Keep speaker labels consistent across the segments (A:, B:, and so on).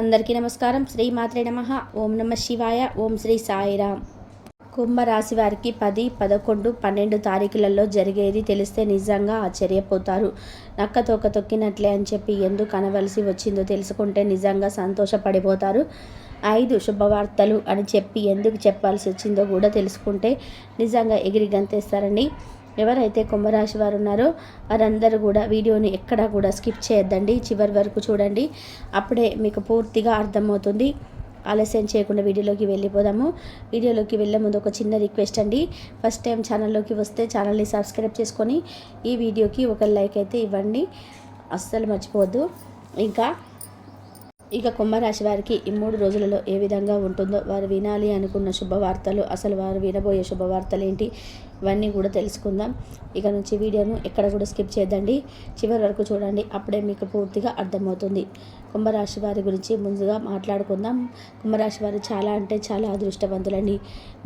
A: అందరికీ నమస్కారం. శ్రీ మాత్రే నమ. ఓం నమ శివాయ. ఓం శ్రీ సాయిరామ్ కుంభరాశి వారికి పది పదకొండు పన్నెండు తారీఖులలో జరిగేది తెలిస్తే నిజంగా ఆశ్చర్యపోతారు. నక్క తోక తొక్కినట్లే అని చెప్పి ఎందుకు అనవలసి వచ్చిందో తెలుసుకుంటే నిజంగా సంతోషపడిపోతారు. ఐదు శుభవార్తలు అని చెప్పి ఎందుకు చెప్పాల్సి వచ్చిందో కూడా తెలుసుకుంటే నిజంగా ఎగిరి గంతేస్తారండి. ఎవరైతే కుంభరాశి వారు ఉన్నారో వారందరూ కూడా వీడియోని ఎక్కడా కూడా స్కిప్ చేయొద్దండి. చివరి వరకు చూడండి. అప్పుడే మీకు పూర్తిగా అర్థమవుతుంది. ఆలస్యం చేయకుండా వీడియోలోకి వెళ్ళిపోదాము. వీడియోలోకి వెళ్ళే ముందు ఒక చిన్న రిక్వెస్ట్ అండి. ఫస్ట్ టైం ఛానల్లోకి వస్తే ఛానల్ని సబ్స్క్రైబ్ చేసుకొని ఈ వీడియోకి ఒక లైక్ అయితే ఇవ్వండి. అస్సలు మర్చిపోవద్దు. ఇంకా ఇక కుంభరాశి వారికి ఈ మూడు రోజులలో ఏ విధంగా ఉంటుందో వారు వినాలి అనుకున్న శుభవార్తలు అసలు వారు వినబోయే శుభవార్తలు ఏంటి ఇవన్నీ కూడా తెలుసుకుందాం. ఇక నుంచి వీడియోను ఎక్కడ కూడా స్కిప్ చేద్దండి చివరి వరకు చూడండి అప్పుడే మీకు పూర్తిగా అర్థమవుతుంది. కుంభరాశి వారి గురించి ముందుగా మాట్లాడుకుందాం. కుంభరాశి వారు చాలా అంటే చాలా అదృష్టవంతులండి.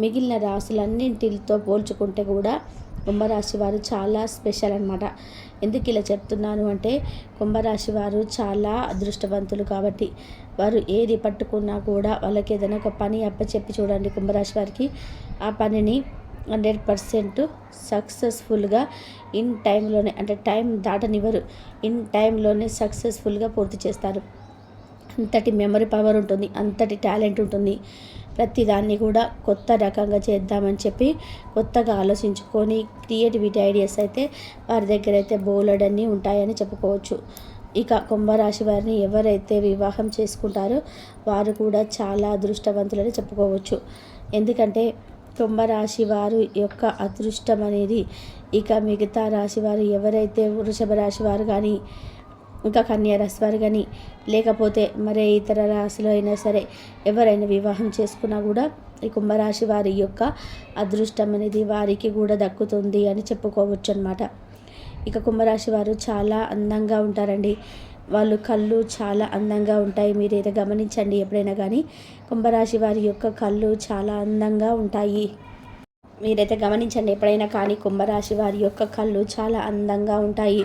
A: మిగిలిన రాశులన్నింటితో పోల్చుకుంటే కూడా కుంభరాశి వారు చాలా స్పెషల్ అనమాట ఎందుకు ఇలా చెప్తున్నాను అంటే కుంభరాశి వారు చాలా అదృష్టవంతులు కాబట్టి వారు ఏది పట్టుకున్నా కూడా వాళ్ళకి ఏదైనా ఒక పని అప్పచెప్పి చూడండి కుంభరాశి వారికి ఆ పనిని హండ్రెడ్ పర్సెంట్ సక్సెస్ఫుల్గా ఇన్ టైంలోనే అంటే టైం దాటనివ్వరు. ఇన్ టైంలోనే సక్సెస్ఫుల్గా పూర్తి చేస్తారు. అంతటి మెమరీ పవర్ ఉంటుంది అంతటి టాలెంట్ ఉంటుంది. ప్రతిదాన్ని కూడా కొత్త రకంగా చేద్దామని చెప్పి కొత్తగా ఆలోచించుకొని క్రియేటివిటీ ఐడియాస్ అయితే వారి దగ్గర అయితే బోలెడన్నీ ఉంటాయని చెప్పుకోవచ్చు. ఇక కుంభరాశి వారిని ఎవరైతే వివాహం చేసుకుంటారో వారు కూడా చాలా అదృష్టవంతులని చెప్పుకోవచ్చు. ఎందుకంటే కుంభరాశి వారు యొక్క అదృష్టం అనేది ఇక మిగతా రాశి వారు ఎవరైతే వృషభ రాశి వారు కానీ ఇంకా కన్యా రాశి వారు కానీ లేకపోతే మరే ఇతర రాశిలో అయినా సరే ఎవరైనా వివాహం చేసుకున్నా కూడా ఈ కుంభరాశి వారి యొక్క అదృష్టం అనేది వారికి కూడా దక్కుతుంది అని చెప్పుకోవచ్చు అనమాట ఇక కుంభరాశి వారు చాలా అందంగా ఉంటారండి. వాళ్ళు కళ్ళు చాలా అందంగా ఉంటాయి. మీరు ఏదో గమనించండి ఎప్పుడైనా కానీ కుంభరాశి వారి యొక్క కళ్ళు చాలా అందంగా ఉంటాయి. మీరైతే గమనించండి ఎప్పుడైనా కానీ కుంభరాశి వారి యొక్క కళ్ళు చాలా అందంగా ఉంటాయి.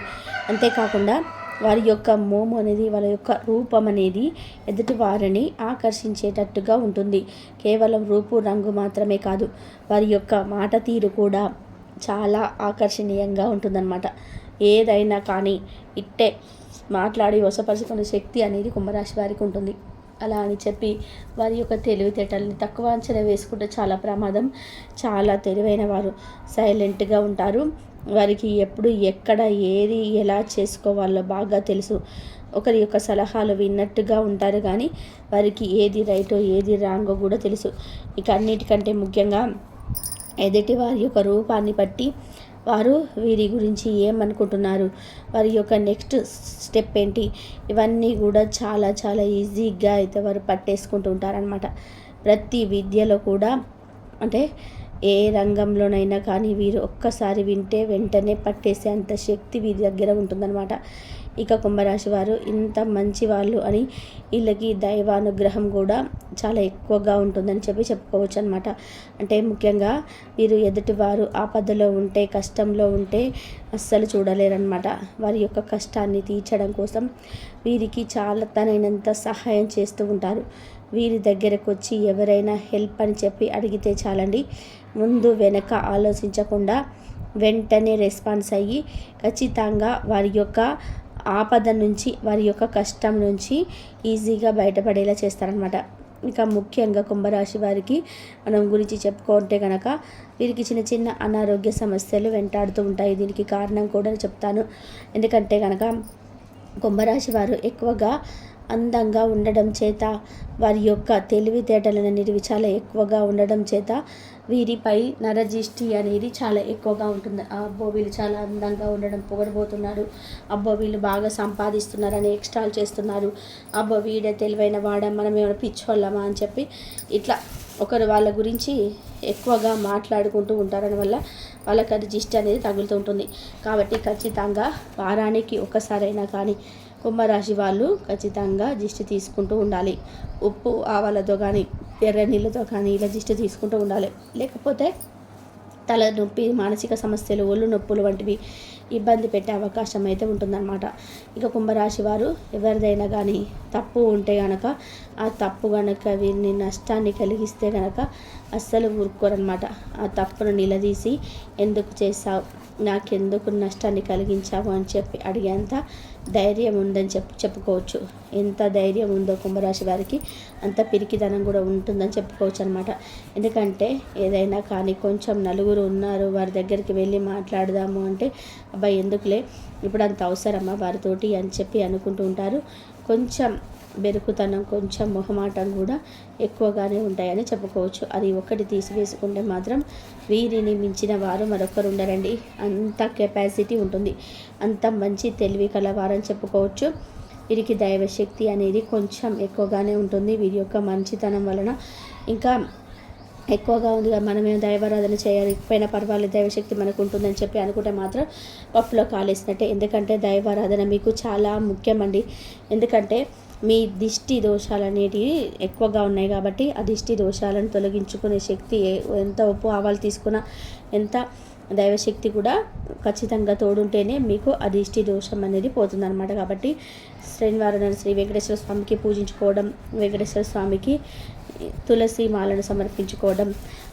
A: అంతేకాకుండా వారి యొక్క మోము అనేది వాళ్ళ యొక్క రూపం అనేది ఎదుటి వారిని ఆకర్షించేటట్టుగా ఉంటుంది. కేవలం రూపు రంగు మాత్రమే కాదు వారి యొక్క మాట తీరు కూడా చాలా ఆకర్షణీయంగా ఉంటుందన్నమాట. ఏదైనా కానీ ఇట్టే మాట్లాడి వసపరుచుకునే శక్తి అనేది కుంభరాశి వారికి ఉంటుంది. అలా అని చెప్పి వారి యొక్క తెలివితేటల్ని తక్కువ అంచనా వేసుకుంటే చాలా ప్రమాదం. చాలా తెలివైన వారు సైలెంట్గా ఉంటారు. వారికి ఎప్పుడు ఎక్కడ ఏది ఎలా చేసుకోవాలో బాగా తెలుసు. ఒకరి యొక్క సలహాలు విన్నట్టుగా ఉంటారు కానీ వారికి ఏది రైటో ఏది రాంగో కూడా తెలుసు. ఇక అన్నిటికంటే ముఖ్యంగా ఎదుటి వారి యొక్క రూపాన్ని బట్టి వారు వీరి గురించి ఏమనుకుంటున్నారు? వారి యొక్క నెక్స్ట్ స్టెప్ ఏంటి? ఇవన్నీ కూడా చాలా చాలా ఈజీగా అయితే వారు పట్టేసుకుంటూ ఉంటారనమాట ప్రతి విద్యలో కూడా అంటే ఏ రంగంలోనైనా కానీ వీరు ఒక్కసారి వింటే వెంటనే పట్టేసే అంత శక్తి వీరి దగ్గర ఉంటుందన్నమాట. ఇక కుంభరాశి వారు ఇంత మంచి వాళ్ళు అని వీళ్ళకి దైవానుగ్రహం కూడా చాలా ఎక్కువగా ఉంటుందని చెప్పి చెప్పుకోవచ్చు అనమాట అంటే ముఖ్యంగా వీరు ఎదుటివారు ఆపదలో ఉంటే కష్టంలో ఉంటే అస్సలు చూడలేరనమాట వారి యొక్క కష్టాన్ని తీర్చడం కోసం వీరికి చాలా తనైనంత సహాయం చేస్తూ ఉంటారు. వీరి దగ్గరకు వచ్చి ఎవరైనా హెల్ప్ అని చెప్పి అడిగితే చాలండి. ముందు వెనక ఆలోచించకుండా వెంటనే రెస్పాన్స్ అయ్యి ఖచ్చితంగా వారి యొక్క ఆపద నుంచి వారి యొక్క కష్టం నుంచి ఈజీగా బయటపడేలా చేస్తారనమాట ఇంకా ముఖ్యంగా కుంభరాశి వారికి మనం గురించి చెప్పుకుంటే కనుక వీరికి చిన్న చిన్న అనారోగ్య సమస్యలు వెంటాడుతూ ఉంటాయి. దీనికి కారణం కూడా చెప్తాను. ఎందుకంటే కనుక కుంభరాశి వారు ఎక్కువగా అందంగా ఉండడం చేత వారి యొక్క తెలివితేటలను అనేవి చాలా ఎక్కువగా ఉండడం చేత వీరిపై నరజిష్టి అనేది చాలా ఎక్కువగా ఉంటుంది. అబ్బో వీళ్ళు చాలా అందంగా ఉండడం పొగడబోతున్నారు అబ్బో వీళ్ళు బాగా సంపాదిస్తున్నారని ఎక్స్టాల్ చేస్తున్నారు. అబ్బో వీడే తెలివైన వాడ మనం ఏమైనా పిచ్చోళ్ళమా అని చెప్పి ఇట్లా ఒకరు వాళ్ళ గురించి ఎక్కువగా మాట్లాడుకుంటూ ఉంటారని వల్ల వాళ్ళకి అది జిస్ట్ అనేది తగులుతూ ఉంటుంది. కాబట్టి ఖచ్చితంగా వారానికి ఒకసారైనా కానీ కుంభరాశి వాళ్ళు ఖచ్చితంగా దిష్టి తీసుకుంటూ ఉండాలి. ఉప్పు ఆవాలతో కానీ ఎర్ర నీళ్ళతో కానీ ఇలా దిష్టి తీసుకుంటూ ఉండాలి. లేకపోతే తల నొప్పి మానసిక సమస్యలు ఒళ్ళు నొప్పులు వంటివి ఇబ్బంది పెట్టే అవకాశం అయితే ఉంటుందన్నమాట. ఇక కుంభరాశి వారు ఎవరిదైనా కానీ తప్పు ఉంటే కనుక ఆ తప్పు కనుక వీరిని నష్టాన్ని కలిగిస్తే కనుక అస్సలు ఊరుకోరనమాట ఆ తప్పును నిలదీసి ఎందుకు చేస్తావు నాకెందుకు నష్టాన్ని కలిగించావు అని చెప్పి అడిగేంత ధైర్యం ఉందని చెప్పి చెప్పుకోవచ్చు. ఎంత ధైర్యం ఉందో కుంభరాశి వారికి అంత పిరికిదనం కూడా ఉంటుందని చెప్పుకోవచ్చు అనమాట ఎందుకంటే ఏదైనా కానీ కొంచెం నలుగురు ఉన్నారు వారి దగ్గరికి వెళ్ళి మాట్లాడదాము అంటే అబ్బాయి ఎందుకులే ఇప్పుడు అంత అవసరమా వారితోటి అని చెప్పి అనుకుంటూ ఉంటారు. కొంచెం బెరుకుతనం కొంచెం మొహమాటం కూడా ఎక్కువగానే ఉంటాయని చెప్పుకోవచ్చు. అది ఒక్కటి తీసివేసుకుంటే మాత్రం వీరిని మించిన వారు మరొకరు ఉండరండి. అంత కెపాసిటీ ఉంటుంది. అంత మంచి తెలివి కలవారని చెప్పుకోవచ్చు. వీరికి దైవశక్తి అనేది కొంచెం ఎక్కువగానే ఉంటుంది. వీరి యొక్క మంచితనం వలన ఇంకా ఎక్కువగా ఉంది మనమే దైవారాధన చేయకపోయినా పర్వాలేదు దైవశక్తి మనకు ఉంటుందని చెప్పి అనుకుంటే మాత్రం పప్పులో కాలేసినట్టే. ఎందుకంటే దైవారాధన మీకు చాలా ముఖ్యమండి. ఎందుకంటే మీ దిష్టి దోషాలు అనేటివి ఎక్కువగా ఉన్నాయి కాబట్టి ఆ దిష్టి దోషాలను తొలగించుకునే శక్తి ఎంత ఉప్పు ఆవాలు తీసుకున్నా ఎంత దైవశక్తి కూడా ఖచ్చితంగా తోడుంటేనే మీకు ఆ దిష్టి దోషం అనేది పోతుందన్నమాట. కాబట్టి శ్రీనివారణ శ్రీ వెంకటేశ్వర స్వామికి పూజించుకోవడం వెంకటేశ్వర స్వామికి తులసి మాలను సమర్పించుకోవడం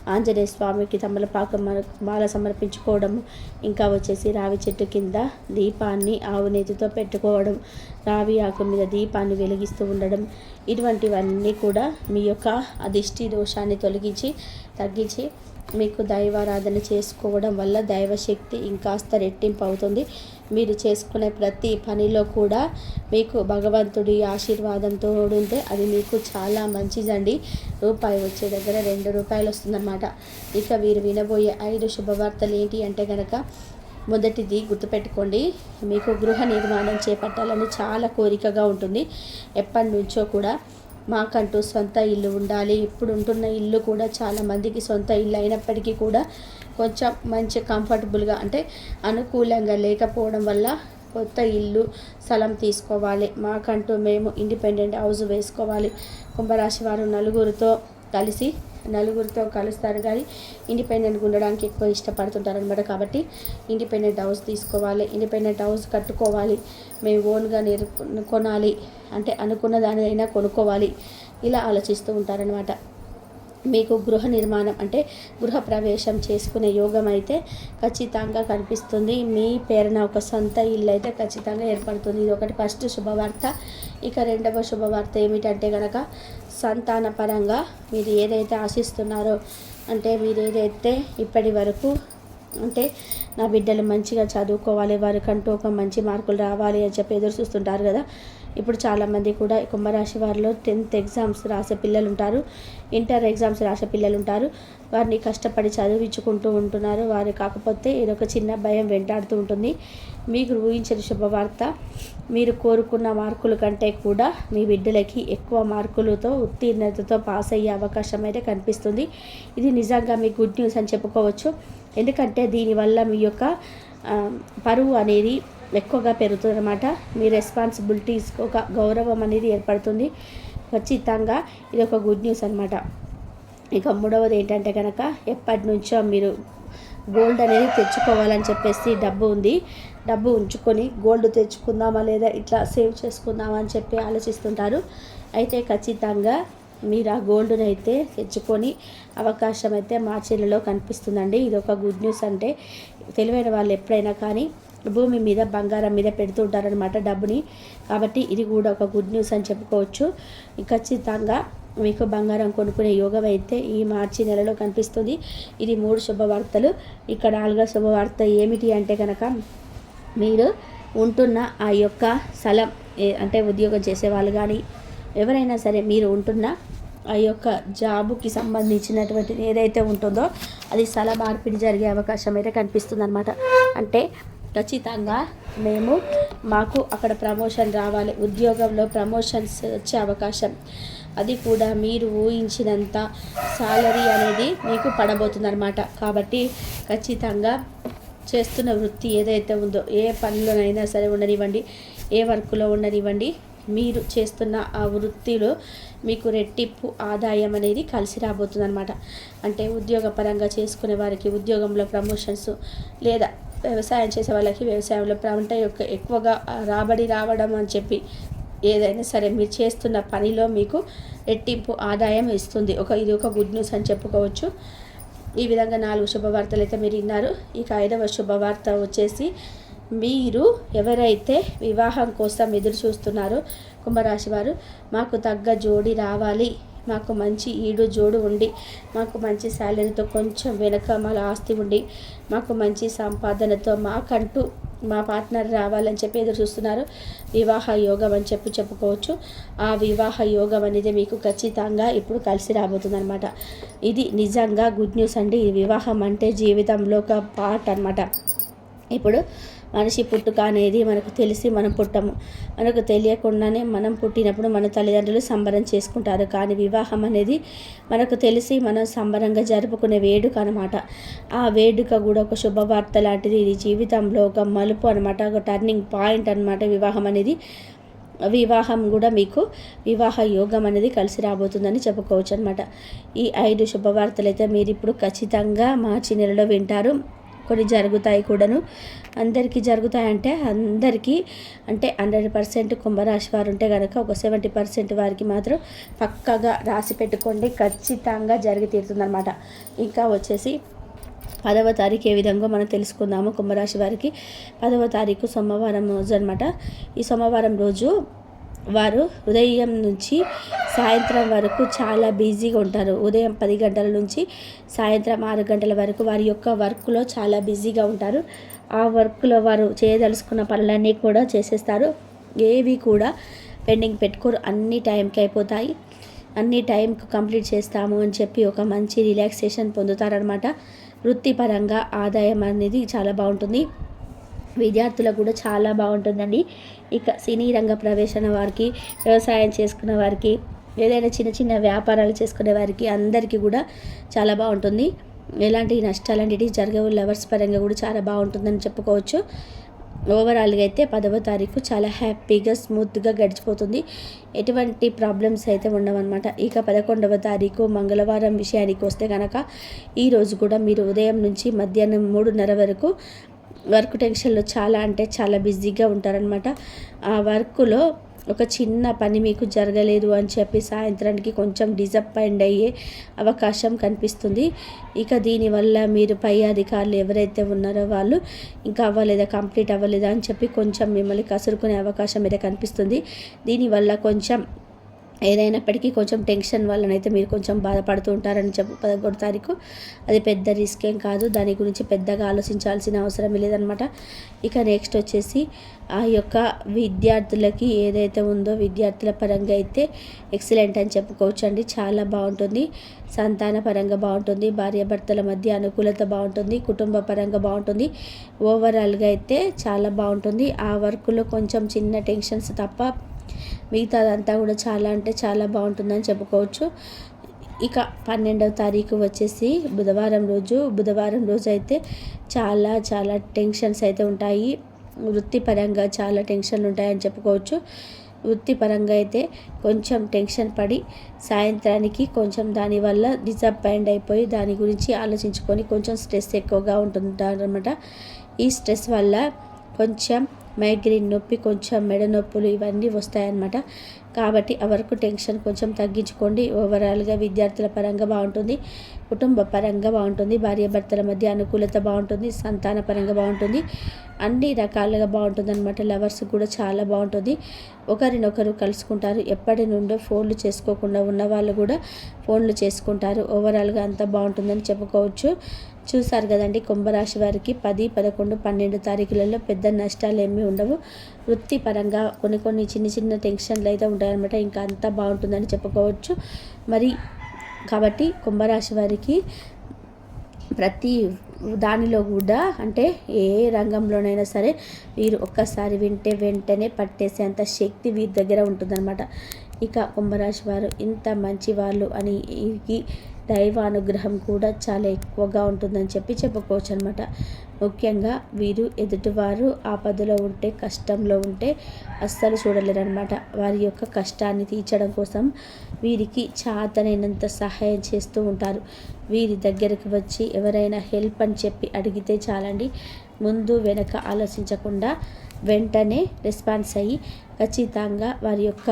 A: ఆంజనేయ స్వామికి తమలపాక మాల సమర్పించుకోవడం ఇంకా వచ్చేసి రావి చెట్టు కింద దీపాన్ని ఆవు నేతితో పెట్టుకోవడం రావి ఆకు మీద దీపాన్ని వెలిగిస్తూ ఉండడం ఇటువంటివన్నీ కూడా మీ యొక్క అదిష్టి దోషాన్ని తొలగించి తగ్గించి మీకు దైవారాధన చేసుకోవడం వల్ల దైవశక్తి ఇంకాస్త రెట్టింపు అవుతుంది మీరు చేసుకునే ప్రతి పనిలో కూడా మీకు భగవంతుడి ఆశీర్వాదంతో ఉంటే అది మీకు చాలా మంచిదండి. రూపాయి వచ్చే దగ్గర రెండు రూపాయలు వస్తుందన్నమాట ఇక వీరు వినబోయే ఐదు శుభవార్తలు ఏంటి అంటే కనుక మొదటిది గుర్తుపెట్టుకోండి. మీకు గృహ నిర్మాణం చేపట్టాలని చాలా కోరికగా ఉంటుంది. ఎప్పటి నుంచో కూడా మాకంటూ సొంత ఇల్లు ఉండాలి. ఇప్పుడు ఉంటున్న ఇల్లు కూడా చాలా మందికి సొంత ఇల్లు అయినప్పటికీ కూడా కొంచెం మంచి కంఫర్టబుల్గా అంటే అనుకూలంగా లేకపోవడం వల్ల కొత్త ఇల్లు స్థలం తీసుకోవాలి. మాకంటూ మేము ఇండిపెండెంట్ హౌస్ వేసుకోవాలి. కుంభరాశి వారు నలుగురితో కలిసి నలుగురితో కలుస్తారు కానీ ఇండిపెండెంట్గా ఉండడానికి ఎక్కువ ఇష్టపడుతుంటారు అనమాట కాబట్టి ఇండిపెండెంట్ హౌస్ తీసుకోవాలి ఇండిపెండెంట్ హౌస్ కట్టుకోవాలి మేము ఓన్గా నేర్ కొనాలి అంటే అనుకున్న దానిదైనా కొనుక్కోవాలి ఇలా ఆలోచిస్తూ ఉంటారనమాట మీకు గృహ నిర్మాణం అంటే గృహ ప్రవేశం చేసుకునే యోగం అయితే ఖచ్చితంగా కనిపిస్తుంది. మీ పేరున ఒక సొంత ఇల్లు అయితే ఖచ్చితంగా ఏర్పడుతుంది. ఇది ఒకటి ఫస్ట్ శుభవార్త. ఇక రెండవ శుభవార్త ఏమిటంటే కనుక సంతాన పరంగా మీరు ఏదైతే ఆశిస్తున్నారో అంటే మీరు ఏదైతే ఇప్పటి వరకు అంటే నా బిడ్డలు మంచిగా చదువుకోవాలి వారికంటూ ఒక మంచి మార్కులు రావాలి అని చెప్పి ఎదురు చూస్తుంటారు కదా. ఇప్పుడు చాలామంది కూడా కుంభరాశి వారిలో టెన్త్ ఎగ్జామ్స్ రాసే పిల్లలు ఉంటారు ఇంటర్ ఎగ్జామ్స్ రాసే పిల్లలు ఉంటారు వారిని కష్టపడి చదివించుకుంటూ ఉంటున్నారు. వారు కాకపోతే ఇదొక చిన్న భయం వెంటాడుతూ ఉంటుంది. మీకు ఊహించిన శుభవార్త మీరు కోరుకున్న మార్కుల కంటే కూడా మీ బిడ్డలకి ఎక్కువ మార్కులతో ఉత్తీర్ణతతో పాస్ అయ్యే అవకాశం అయితే కనిపిస్తుంది. ఇది నిజంగా మీ గుడ్ న్యూస్ అని చెప్పుకోవచ్చు. ఎందుకంటే దీనివల్ల మీ యొక్క పరువు అనేది ఎక్కువగా పెరుగుతుంది అనమాట మీ రెస్పాన్సిబిలిటీస్ ఒక గౌరవం అనేది ఏర్పడుతుంది. ఖచ్చితంగా ఇది ఒక గుడ్ న్యూస్ అనమాట ఇక మూడవది ఏంటంటే కనుక ఎప్పటి నుంచో మీరు గోల్డ్ అనేది తెచ్చుకోవాలని చెప్పేసి డబ్బు ఉంది. డబ్బు ఉంచుకొని గోల్డ్ తెచ్చుకుందామా లేదా ఇట్లా సేవ్ చేసుకుందామా అని చెప్పి ఆలోచిస్తుంటారు. అయితే ఖచ్చితంగా మీరు ఆ గోల్డ్ని అయితే తెచ్చుకొని అవకాశం అయితే మార్చిలలో కనిపిస్తుందండి. ఇది ఒక గుడ్ న్యూస్ అంటే తెలివైన వాళ్ళు ఎప్పుడైనా కానీ భూమి మీద బంగారం మీద పెడుతూ ఉంటారనమాట డబ్బుని. కాబట్టి ఇది కూడా ఒక గుడ్ న్యూస్ అని చెప్పుకోవచ్చు. ఖచ్చితంగా మీకు బంగారం కొనుక్కునే యోగం అయితే ఈ మార్చి నెలలో కనిపిస్తుంది. ఇది మూడు శుభవార్తలు. ఇక్కడ నాలుగో శుభవార్త ఏమిటి అంటే కనుక మీరు ఉంటున్న ఆ యొక్క స్థలం అంటే ఉద్యోగం చేసేవాళ్ళు కానీ ఎవరైనా సరే మీరు ఉంటున్న ఆ యొక్క జాబుకి సంబంధించినటువంటిది ఏదైతే ఉంటుందో అది స్థల మార్పిడి జరిగే అవకాశం అయితే కనిపిస్తుంది అనమాట అంటే ఖచ్చితంగా మేము మాకు అక్కడ ప్రమోషన్ రావాలి. ఉద్యోగంలో ప్రమోషన్స్ వచ్చే అవకాశం. అది కూడా మీరు ఊహించినంత సాలరీ అనేది మీకు పడబోతుందన్నమాట. కాబట్టి ఖచ్చితంగా చేస్తున్న వృత్తి ఏదైతే ఉందో ఏ పనిలోనైనా సరే ఉండనివ్వండి ఏ వర్క్లో ఉండనివ్వండి మీరు చేస్తున్న ఆ వృత్తిలో మీకు రెట్టింపు ఆదాయం అనేది కలిసి రాబోతుంది అనమాట అంటే ఉద్యోగపరంగా చేసుకునే వారికి ఉద్యోగంలో ప్రమోషన్స్ లేదా వ్యవసాయం చేసే వాళ్ళకి వ్యవసాయంలో పంట యొక్క ఎక్కువగా రాబడి రావడం అని చెప్పి ఏదైనా సరే మీరు చేస్తున్న పనిలో మీకు రెట్టింపు ఆదాయం ఇస్తుంది. ఒక ఇది ఒక గుడ్ న్యూస్ అని చెప్పుకోవచ్చు. ఈ విధంగా నాలుగు శుభవార్తలు అయితే మీరు విన్నారు. ఇక ఐదవ శుభవార్త వచ్చేసి మీరు ఎవరైతే వివాహం కోసం ఎదురు చూస్తున్నారో కుంభరాశి వారు మాకు తగ్గ జోడి రావాలి. మాకు మంచి ఈడు జోడు ఉండి మాకు మంచి శాలరీతో కొంచెం వెనక మళ్ళీ ఆస్తి ఉండి మాకు మంచి సంపాదనతో మాకంటూ మా పార్ట్నర్ రావాలని చెప్పి ఎదురు చూస్తున్నారు. వివాహ యోగం అని చెప్పి చెప్పుకోవచ్చు. ఆ వివాహ యోగం అనేది మీకు ఖచ్చితంగా ఇప్పుడు కలిసి రాబోతుంది అనమాట ఇది నిజంగా గుడ్ న్యూస్ అండి. ఈ వివాహం అంటే జీవితంలో ఒక పార్ట్ అనమాట ఇప్పుడు మనిషి పుట్టుక అనేది మనకు తెలిసి మనం పుట్టము మనకు తెలియకుండానే మనం పుట్టినప్పుడు మన తల్లిదండ్రులు సంబరం చేసుకుంటారు. కానీ వివాహం అనేది మనకు తెలిసి మనం సంబరంగా జరుపుకునే వేడుక అనమాట ఆ వేడుక కూడా ఒక శుభవార్త లాంటిది. ఇది జీవితంలో ఒక మలుపు అనమాట ఒక టర్నింగ్ పాయింట్ అనమాట వివాహం అనేది. వివాహం కూడా మీకు వివాహ యోగం అనేది కలిసి రాబోతుందని చెప్పుకోవచ్చు అనమాట ఈ ఐదు శుభవార్తలు అయితే మీరు ఇప్పుడు ఖచ్చితంగా మార్చి నెలలో వింటారు. కొన్ని జరుగుతాయి కూడాను. అందరికీ జరుగుతాయంటే అందరికీ అంటే హండ్రెడ్ పర్సెంట్ కుంభరాశి వారు ఉంటే కనుక ఒక సెవెంటీ పర్సెంట్ వారికి మాత్రం పక్కగా రాసి పెట్టుకోండి. ఖచ్చితంగా జరిగి తీరుతుందనమాట ఇంకా వచ్చేసి పదవ తారీఖు ఏ విధంగా మనం తెలుసుకుందాము కుంభరాశి వారికి. పదవ తారీఖు సోమవారం రోజు అనమాట ఈ సోమవారం రోజు వారు ఉదయం నుంచి సాయంత్రం వరకు చాలా బిజీగా ఉంటారు. ఉదయం పది గంటల నుంచి సాయంత్రం ఆరు గంటల వరకు వారి యొక్క వర్క్లో చాలా బిజీగా ఉంటారు. ఆ వర్క్లో వారు చేయదలుచుకున్న పనులన్నీ కూడా చేసేస్తారు. ఏవి కూడా పెండింగ్ పెట్టుకోరు. అన్ని టైంకి అయిపోతాయి. అన్ని టైంకి కంప్లీట్ చేస్తాము అని చెప్పి ఒక మంచి రిలాక్సేషన్ పొందుతారనమాట వృత్తిపరంగా ఆదాయం అనేది చాలా బాగుంటుంది. విద్యార్థులకు కూడా చాలా బాగుంటుందండి. ఇక సినీ రంగ ప్రవేశం వారికి వ్యవసాయం చేసుకున్న వారికి ఏదైనా చిన్న చిన్న వ్యాపారాలు చేసుకునే వారికి అందరికీ కూడా చాలా బాగుంటుంది. ఎలాంటి నష్టాలు అనేవి జరగవు. లవర్స్ పరంగా కూడా చాలా బాగుంటుందని చెప్పుకోవచ్చు. ఓవరాల్గా అయితే పదవ తారీఖు చాలా హ్యాపీగా స్మూత్గా గడిచిపోతుంది. ఎటువంటి ప్రాబ్లమ్స్ అయితే ఉండవన్నమాట. ఇక పదకొండవ తారీఖు మంగళవారం విషయానికి వస్తే కనుక ఈరోజు కూడా మీరు ఉదయం నుంచి మధ్యాహ్నం మూడున్నర వరకు వర్క్ టెన్షన్లో చాలా అంటే చాలా బిజీగా ఉంటారనమాట ఆ వర్క్లో ఒక చిన్న పని మీకు జరగలేదు అని చెప్పి సాయంత్రానికి కొంచెం డిసప్పాయింట్ అయ్యే అవకాశం కనిపిస్తుంది. ఇక దీనివల్ల మీరు పై అధికారులు ఎవరైతే ఉన్నారో వాళ్ళు ఇంకా అవ్వలేదా కంప్లీట్ అవ్వలేదా అని చెప్పి కొంచెం మిమ్మల్ని కసురుకునే అవకాశం అయితే కనిపిస్తుంది. దీనివల్ల కొంచెం ఏదైనప్పటికీ కొంచెం టెన్షన్ వల్లనైతే మీరు కొంచెం బాధపడుతూ ఉంటారని చెప్పు పదకొండు తారీఖు. అది పెద్ద రిస్క్ ఏం కాదు. దాని గురించి పెద్దగా ఆలోచించాల్సిన అవసరం లేదనమాట. ఇక నెక్స్ట్ వచ్చేసి ఆ యొక్క విద్యార్థులకి ఏదైతే ఉందో విద్యార్థుల పరంగా అయితే ఎక్సలెంట్ అని చెప్పుకోవచ్చు అండి. చాలా బాగుంటుంది. సంతాన పరంగా బాగుంటుంది. భార్యాభర్తల మధ్య అనుకూలత బాగుంటుంది. కుటుంబ పరంగా బాగుంటుంది. ఓవరాల్గా అయితే చాలా బాగుంటుంది. ఆ వర్క్లో కొంచెం చిన్న టెన్షన్స్ తప్ప మిగతాదంతా కూడా చాలా అంటే చాలా బాగుంటుందని చెప్పుకోవచ్చు. ఇక పన్నెండవ తారీఖు వచ్చేసి బుధవారం రోజు. బుధవారం రోజు అయితే చాలా చాలా టెన్షన్స్ అయితే ఉంటాయి. వృత్తిపరంగా చాలా టెన్షన్లు ఉంటాయని చెప్పుకోవచ్చు. వృత్తిపరంగా అయితే కొంచెం టెన్షన్ పడి సాయంత్రానికి కొంచెం దానివల్ల డిసప్పాయింట్ అయిపోయి దాని గురించి ఆలోచించుకొని కొంచెం స్ట్రెస్ ఎక్కువగా ఉంటుంటారనమాట ఈ స్ట్రెస్ వల్ల కొంచెం మైగ్రేన్ నొప్పి కొంచెం మెడ నొప్పులు ఇవన్నీ వస్తాయన్నమాట. కాబట్టి ఆ వరకు టెన్షన్ కొంచెం తగ్గించుకోండి. ఓవరాల్గా విద్యార్థుల పరంగా బాగుంటుంది. కుటుంబ పరంగా బాగుంటుంది. భార్యాభర్తల మధ్య అనుకూలత బాగుంటుంది. సంతాన పరంగా బాగుంటుంది. అన్ని రకాలుగా బాగుంటుంది అనమాట లవర్స్ కూడా చాలా బాగుంటుంది. ఒకరినొకరు కలుసుకుంటారు. ఎప్పటి నుండో ఫోన్లు చేసుకోకుండా ఉన్న వాళ్ళు కూడా ఫోన్లు చేసుకుంటారు. ఓవరాల్గా అంతా బాగుంటుందని చెప్పుకోవచ్చు. చూసారు కదండి కుంభరాశి వారికి పది పదకొండు పన్నెండు తారీఖులలో పెద్ద నష్టాలు ఏమీ ఉండవు. వృత్తిపరంగా కొన్ని కొన్ని చిన్న చిన్న టెన్షన్లు అయితే ఉంటాయన్నమాట. ఇంకా అంతా బాగుంటుందని చెప్పుకోవచ్చు. మరి కాబట్టి కుంభరాశి వారికి ప్రతి దానిలో కూడా అంటే ఏ రంగంలోనైనా సరే వీరు ఒక్కసారి వింటే వెంటనే పట్టేసేంత శక్తి వీరి దగ్గర ఉంటుందన్నమాట. ఇక కుంభరాశి వారు ఇంత మంచి వాళ్ళు అని దైవానుగ్రహం కూడా చాలా ఎక్కువగా ఉంటుందని చెప్పి చెప్పుకోవచ్చు అనమాట ముఖ్యంగా వీరు ఎదుటివారు ఆపదలో ఉంటే కష్టంలో ఉంటే అస్సలు చూడలేరు అనమాట వారి యొక్క కష్టాన్ని తీర్చడం కోసం వీరికి చాతనైనంత సహాయం చేస్తూ ఉంటారు. వీరి దగ్గరికి వచ్చి ఎవరైనా హెల్ప్ అని చెప్పి అడిగితే చాలండి. ముందు వెనక ఆలోచించకుండా వెంటనే రెస్పాన్స్ అయ్యి ఖచ్చితంగా వారి యొక్క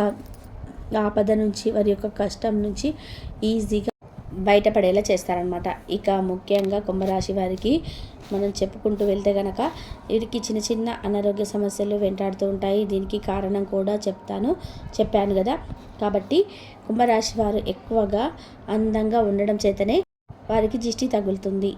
A: ఆపద నుంచి వారి యొక్క కష్టం నుంచి ఈజీగా బయటపడేలా చేస్తారనమాట ఇక ముఖ్యంగా కుంభరాశి వారికి మనం చెప్పుకుంటూ వెళ్తే కనుక వీరికి చిన్న చిన్న అనారోగ్య సమస్యలు వెంటాడుతూ ఉంటాయి. దీనికి కారణం కూడా చెప్తాను చెప్పాను కదా. కాబట్టి కుంభరాశి వారు ఎక్కువగా అందంగా ఉండడం చేతనే వారికి దిష్టి తగులుతుంది.